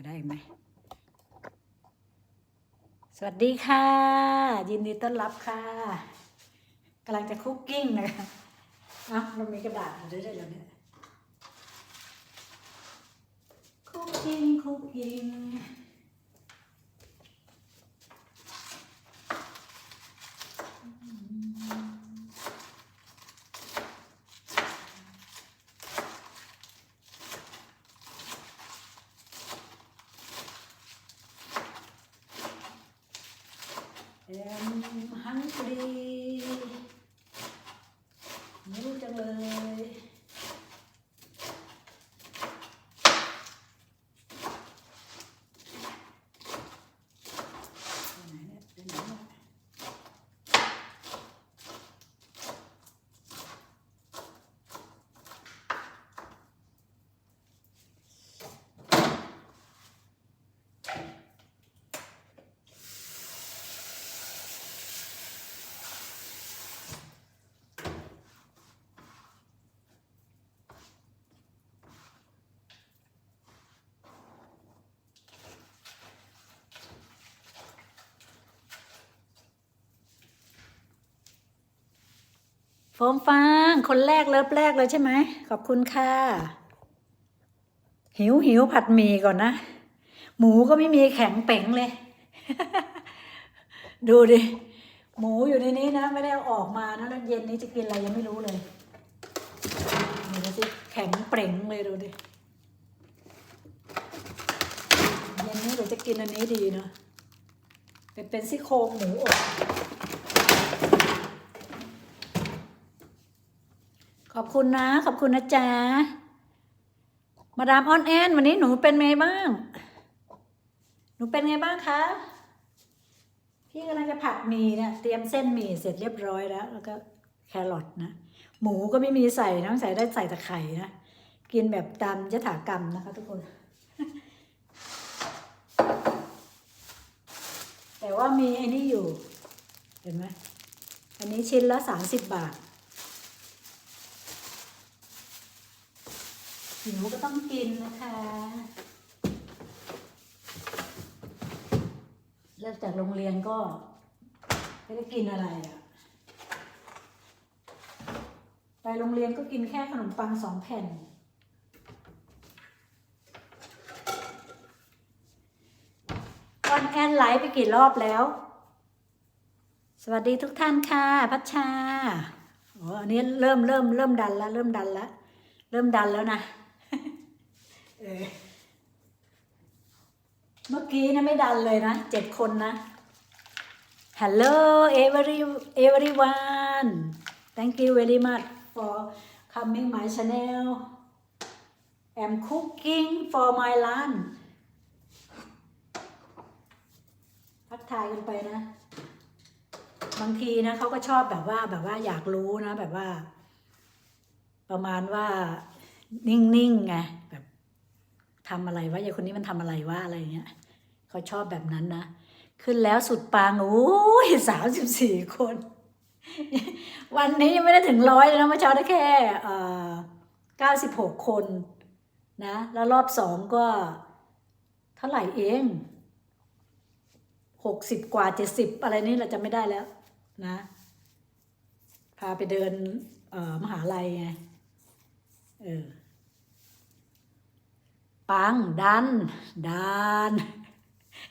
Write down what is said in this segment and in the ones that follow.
มาได้ไหม สวัสดีค่ะ ยินดีต้อนรับค่ะกำลังจะคุกกิ้งนะคะเอ้าเรามีกระดาษอยู่ด้วยเหรอเนี่ยคุกกิ้งคุกกิ้ง เอ็มฮังกรีหิวจังเลยไปไหนเนี่ยไปไหนเนี่ย โฟมฟางคนแรกเลิฟแรกเลยใช่ไหม ขอบคุณค่ะ หิวหิวผัดหมี่ก่อนนะ หมูก็ไม่มีแข็งเป๋งเลย ดูดิ หมูอยู่ในนี้นะ ไม่ได้เอาออกมานะแล้วเย็นนี้จะกินอะไรยังไม่รู้เลยดูสิแข็งเป่งเลยดูดิเย็นนี้เดี๋ยวจะกินอันนี้ดีเนาะเป็นเป็นซี่โครงหมูอบ อบคุณนะ ขอบคุณนะจ๊ะ มาดามออนแอนวันนี้หนูเป็นไงบ้าง หนูเป็นไงบ้างคะ พี่กำลังจะผัดหมี่เนี่ยเตรียมเส้นหมี่เสร็จเรียบร้อยแล้ว แล้วก็แครอทนะ หมูก็ไม่มีใส่นะใส่ได้ใส่แต่ไข่นะ กินแบบตามยถากรรมนะคะทุกคน แต่ว่ามีไอ้นี่อยู่ เห็นไหมอันนี้ชิ้นละสามสิบบาท หิวก็ต้องกินนะคะ เลิกจากโรงเรียนก็ไม่ได้กินอะไรอะ่ะ ไปโรงเรียนก็กินแค่ขนมปังสองแผ่นออนแอนไลฟ์ไปกี่รอบแล้ว สวัสดีทุกท่านค่ะ พัชชาโอ้อันนี้เริ่มเริ่มเริ่มดันแล้ว เริ่มดันแล้ว เริ่มดันแล้วนะ เออเมื่อกี้นะไม่ดันเลยนะเจ็ดคนนะ Hello every everyone thank you very much for coming my channel I'm cooking for my lunch ทักทายกันไปนะ บางทีนะเขาก็ชอบแบบว่าแบบว่าอยากรู้นะ แบบว่า ประมาณว่านิ่งๆไงแบบ ทำอะไรวะยายคนนี้มันทำอะไรวะอะไรเงี้ยเขาชอบแบบนั้นนะ ขึ้นแล้วสุดปังโอ้ยสามสิบสี่คน วันนี้ยังไม่ได้ถึงร้อยเลยนะเมื่อเช้าได้แค่เก้าสิบหกคนนะ แล้วรอบสองก็เท่าไหร่เองหกสิบกว่าเจ็ดสิบอะไรนี่เราจะไม่ได้แล้วนะ พาไปเดินมหาลัยไงเออ ปังดันดาน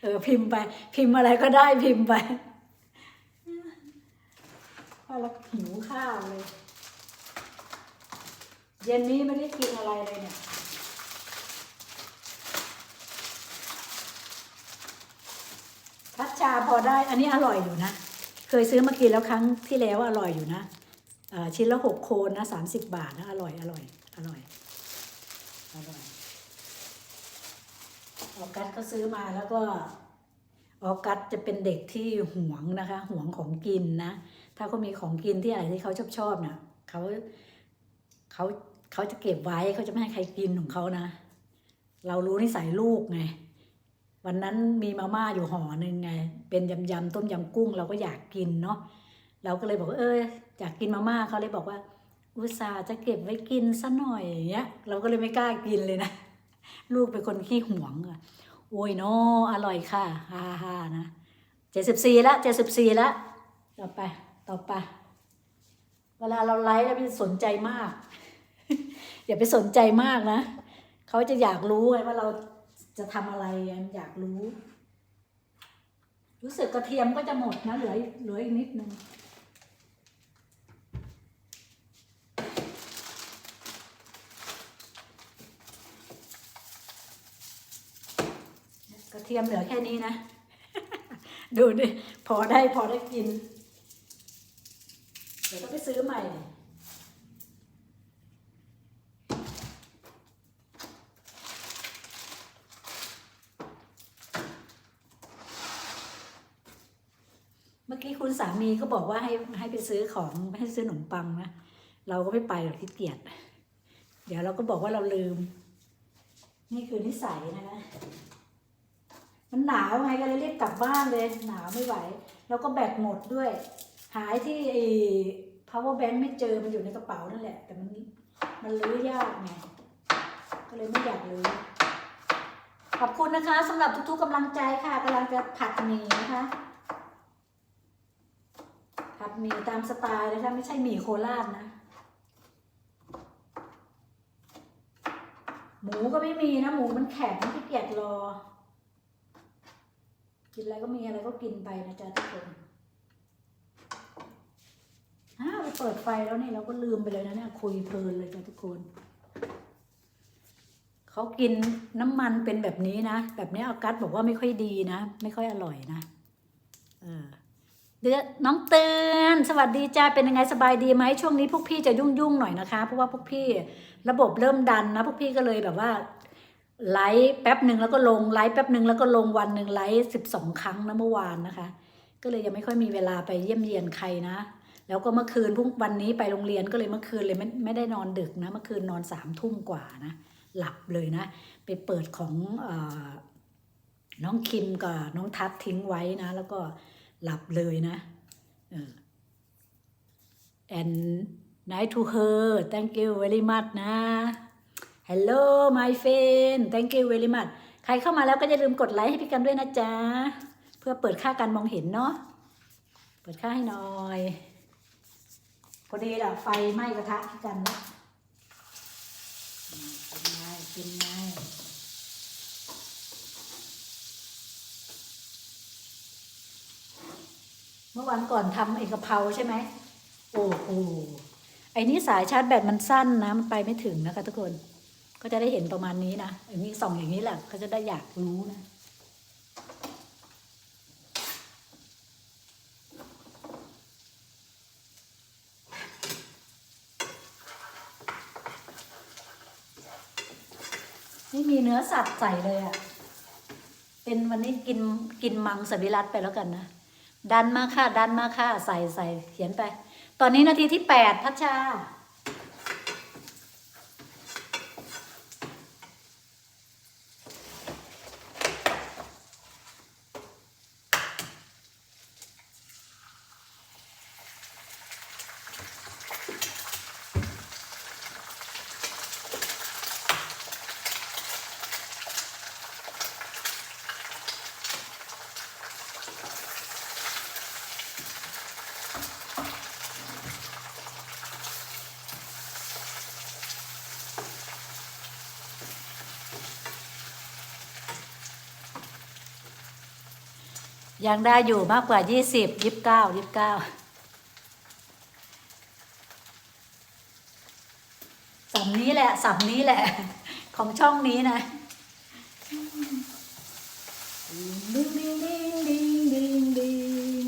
เออพิมพ์ไป พิมพ์อะไรก็ได้พิมพ์ไปพอแล้วหิวข้าวเลย เย็นนี้ไม่ได้กินอะไรเลยเนี่ยพัชชาพอได้ อันนี้อร่อยอยู่นะ เคยซื้อมากินแล้วครั้งที่แล้วอร่อยอยู่นะชิ้นละหกโคนนะสามสิบบาทนะ อร่อย อร่อย อร่อย อร่อย ออกัสก็ซื้อมาแล้วก็ออกัสจะเป็นเด็กที่หวงนะคะหวงของกินนะ ถ้าเขามีของกินที่อะไรที่เขาชอบชอบนะเขาเขาเขาจะเก็บไว้เขาจะไม่ให้ใครกินของเขานะ เรารู้นิสัยลูกไง วันนั้นมีมาม่าอยู่ห่อหนึ่งไง เป็นยำยำต้มยำกุ้งเราก็อยากกินเนาะเราก็เลยบอกเอออยากกินมาม่าเขาเลยบอกว่า อุตส่าห์จะเก็บไว้กินซะหน่อยอย่างเงี้ยเราก็เลยไม่กล้ากินเลยนะ ลูกเป็นคนขี้หวงอะโอ้ยโนอร่อยค่ะฮ่าฮ่าฮ่านะเจ็ดสิบสี่ละเจ็ดสิบสี่ละต่อไป ต่อไป เวลาเราไลฟ์แล้วไม่สนใจมาก อย่าไปสนใจมากนะเขาจะอยากรู้ไงว่าเราจะทำอะไรไงอยากรู้ รู้สึกกระเทียมก็จะหมดนะเหลือเหลืออีกนิดนึง กระ เทียมเหลือแค่นี้นะ ดูดิพอได้พอได้กิน เดี๋ยวต้องไปซื้อใหม่เมื่อกี้คุณสามีก็บอกว่าให้ให้ไปซื้อของให้ซื้อขนมปังนะ เราก็ไม่ไปหรอกขี้เกียจเดี๋ยวเราก็บอกว่าเราลืม นี่คือนิสัยนะคะ มันหนาวไงก็เลยรีบกลับบ้านเลย หนาวไม่ไหว แล้วก็แบตหมดด้วย หายที่ไอ้ power bank ไม่เจอมันอยู่ในกระเป๋านั่นแหละ แต่มันมันลื้อยากไงก็เลยไม่อยากลื้อขอบคุณนะคะสำหรับทุกๆกำลังใจค่ะกำลังจะผัดหมี่นะคะผัดหมี่ตามสไตล์นะคะไม่ใช่หมี่โคราชนะ หมูก็ไม่มีนะหมูมันแข็งขี้เกียจรอ กินอะไรก็มีอะไรก็กินไปนะจ๊ะทุกคนอ้าวไปเปิดไฟแล้วนี่เราก็ลืมไปเลยนะเนี่ยคุยเพลินเลยจ้ะทุกคนเขากินน้ำมันเป็นแบบนี้นะ แบบนี้ออกัสบอกว่าไม่ค่อยดีนะ ไม่ค่อยอร่อยนะเออเดือน้องเตือนสวัสดีจ้าเป็นยังไงสบายดีไหมช่วงนี้พวกพี่จะยุ่งๆหน่อยนะคะ เพราะว่าพวกพี่ระบบเริ่มดันนะ พวกพี่ก็เลยแบบว่า ไลฟ์แป๊บหนึ่งแล้วก็ลงไลฟ์แป๊บหนึ่งแล้วก็ลงวันหนึ่งไลฟ์สิบสองครั้งนะเมื่อวานนะคะ ก็เลยยังไม่ค่อยมีเวลาไปเยี่ยมเยียนใครนะ แล้วก็เมื่อคืนพรุ่งวันนี้ไปโรงเรียนก็เลยเมื่อคืนเลยไม่ไม่ได้นอนดึกนะเมื่อคืนนอนสามทุ่มกว่านะ หลับเลยนะ ไปเปิดของอน้องคิมกับน้องทัศน์ทิ้งไว้นะ แล้วก็หลับเลยนะเออ and night to her thank you very much นะ Hello my friend thank you very much ใครเข้ามาแล้วก็อย่าลืมกดไลค์ให้พี่กันด้วยนะจ๊ะ เพื่อเปิดค่าการมองเห็นเนาะ เปิดค่าให้หน่อย พอดีแหละไฟไหม้กระทะพี่กันนะเป็นไงเป็นไงเมื่อวันก่อนทำเอกะเพราใช่ไหม โอ้โห ไอ้นี่สายชาร์จแบตมันสั้นนะ มันไปไม่ถึงนะคะทุกคน ก็จะได้เห็นประมาณนี้นะอย่างนี้ส่องอย่างนี้แหละเขาจะได้อยากรู้นะไม่มีเนื้อสัตว์ใส่เลยอะ่ะ เป็นวันนี้กินกินมังสวิรัตไปแล้วกันนะ ดันมาค่ะ ดันมาค่ะ ใส่ใส่เขียนไป ตอนนี้นาทีที่แปดพัชชา ยังได้อยู่มากกว่ายี่สิบยิบเก้ายิบเก้าสัมนี้แหละสัมนี้แหละ ของช่องนี้นะดิงดิงดิงดิงดิงดิง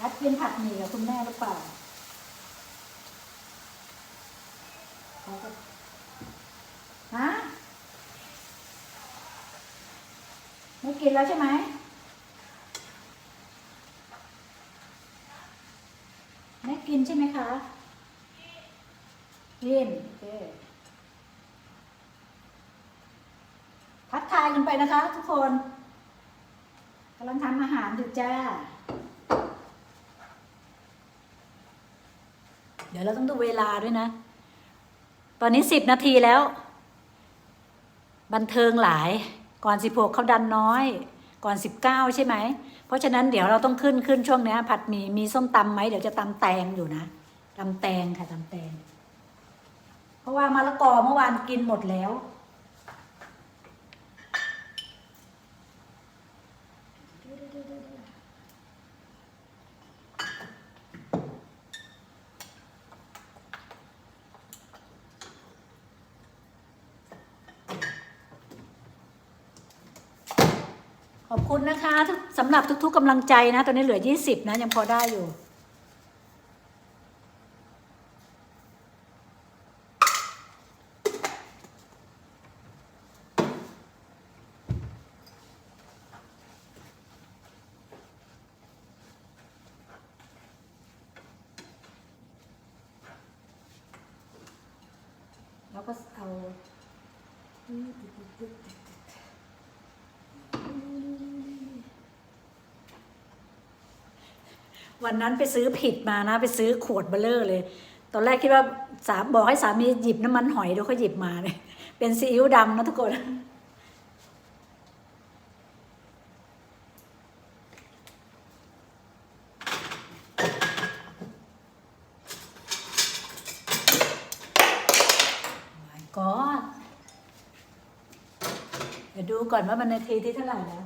นัดกินผัดหมี่กับคุณแม่หรือเปล่า ฮะไม่กินแล้วใช่ไหมไม่กินใช่ไหมคะ กินโอเคทักทายกันไปนะคะ ทุกคนกำลังทำอาหารอยู่จ้า เดี๋ยวเราต้องดูเวลาด้วยนะ ตอนนี้สิบนาทีแล้ว บันเทิงหลาย ก่อนสิบหกเขาดันน้อย ก่อนสิบเก้าใช่ไหม เพราะฉะนั้นเดี๋ยวเราต้องขึ้นขึ้นช่วงนี้ผัดหมี่มีส้มตำไหมเดี๋ยวจะตำแตงอยู่นะตำแตงค่ะตำแตง เพราะว่ามะละกอเมื่อวานกินหมดแล้ว คุณนะคะสำหรับทุก ๆกำลังใจนะ ตอนนี้เหลือ 20 นะ ยังพอได้อยู่ แล้วก็เอา วันนั้นไปซื้อผิดมานะ ไปซื้อขวดเบลเลอร์เลย ตอนแรกคิดว่าสามบอกให้สามีหยิบน้ำมันหอยเดี๋ยวเขาหยิบมาเลยเป็นซีอิ๊วดำนะทุกคน my god เดี๋ยวดูก่อนว่ามันนาทีที่เท่าไหร่แล้ว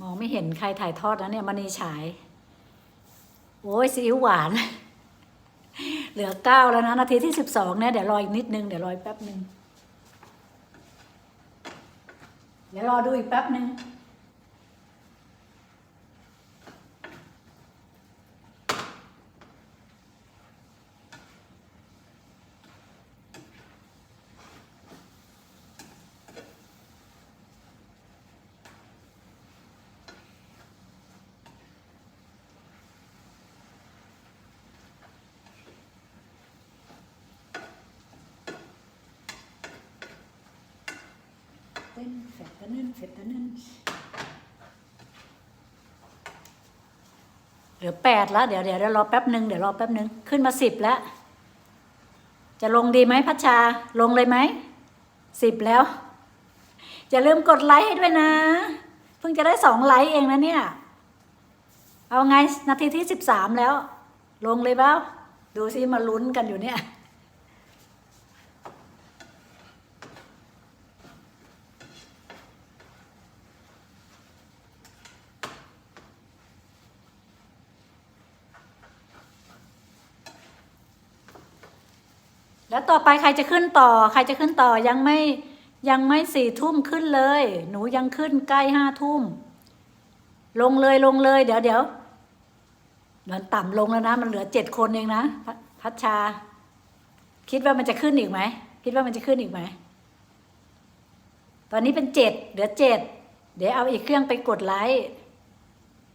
มองไม่เห็นใครถ่ายทอดนะเนี่ยมณีฉาย โอ้ยซีอิ๊วหวาน เหลือเก้าแล้วนะ นาทีที่สิบสองเนี่ยเดี๋ยวรออีกนิดนึง เดี๋ยวรออีกแป๊บนึง เดี๋ยวรอดูอีกแป๊บนึง เต้นเฟตตะนึนเฟตตะนึนเหลือแปดแล้วเดี๋ยวเดี๋ยวเดี๋ยวรอแป๊บหนึ่งเดี๋ยวรอแป๊บหนึ่งขึ้นมาสิบแล้ว จะลงดีไหมพัชชาลงเลยไหมสิบแล้วอย่าลืมกดไลค์ให้ด้วยนะ เพิ่งจะได้สองไลค์เองนะเนี่ย เอาไงนาทีที่สิบสามแล้ว ลงเลยเปล่าดูซิมาลุ้นกันอยู่เนี่ย แล้วต่อไปใครจะขึ้นต่อ ใครจะขึ้นต่อยังไม่ยังไม่สี่ทุ่มขึ้นเลย หนูยังขึ้นใกล้ห้าทุ่ม ลงเลยลงเลย เดี๋ยวเดี๋ยวมันต่ำลงแล้วนะ มันเหลือเจ็ดคนเองนะพัชชา คิดว่ามันจะขึ้นอีกไหมคิดว่ามันจะขึ้นอีกไหมตอนนี้เป็นเจ็ดเหลือเจ็ดเดี๋ยวเอาอีกเครื่องไปกดไลค์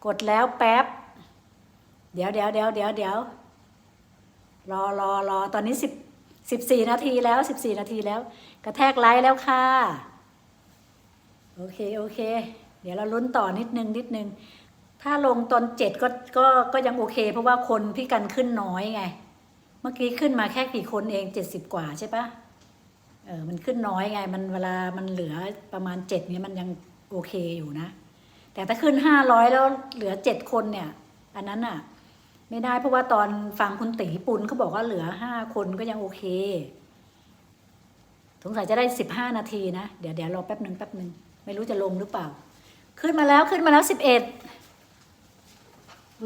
กดแล้วแป๊บ เดี๋ยวเดี๋ยวเดี๋ยวเดี๋ยวเดี๋ยวรอรอรอตอนนี้สิบ สิบสี่นาทีแล้วสิบสี่นาทีแล้ว กระแทกไลค์แล้วค่ะ โอเค โอเค เดี๋ยวเราลุ้นต่อนิดนึง นิดนึง ถ้าลงตอนเจ็ดก็ก็ก็ยังโอเค เพราะว่าคนพี่กันขึ้นน้อยไง เมื่อกี้ขึ้นมาแค่กี่คนเองเจ็ดสิบกว่าใช่ปะเออมันขึ้นน้อยไง มันเวลามันเหลือประมาณเจ็ดเนี่ยมันยังโอเคอยู่นะ แต่ถ้าขึ้นห้าร้อยแล้วเหลือเจ็ดคนเนี่ย อันนั้นอะ ไม่ได้เพราะว่าตอนฟังคุณตีปุนเขาบอกว่าเหลือห้าคนก็ยังโอเค สงสัยจะได้สิบห้านาทีนะ เดี๋ยวเดี๋ยวรอแป๊บหนึ่งแป๊บหนึ่งไม่รู้จะลงหรือเปล่า ขึ้นมาแล้วขึ้นมาแล้วสิบเอ็ด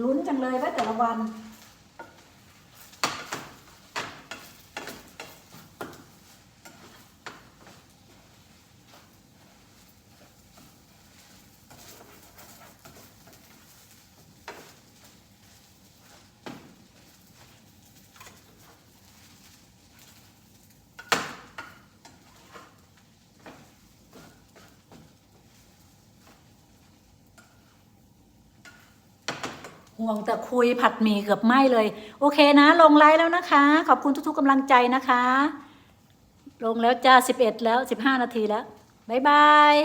ลุ้นจังเลยว่าแต่ละวัน ห่วงแต่คุยผัดหมี่เกือบไหม้เลย โอเคนะ ลงไลฟ์แล้วนะคะ ขอบคุณทุกๆกำลังใจนะคะ ลงแล้วจ้า11 แล้ว 15 นาทีแล้ว บ๊ายบาย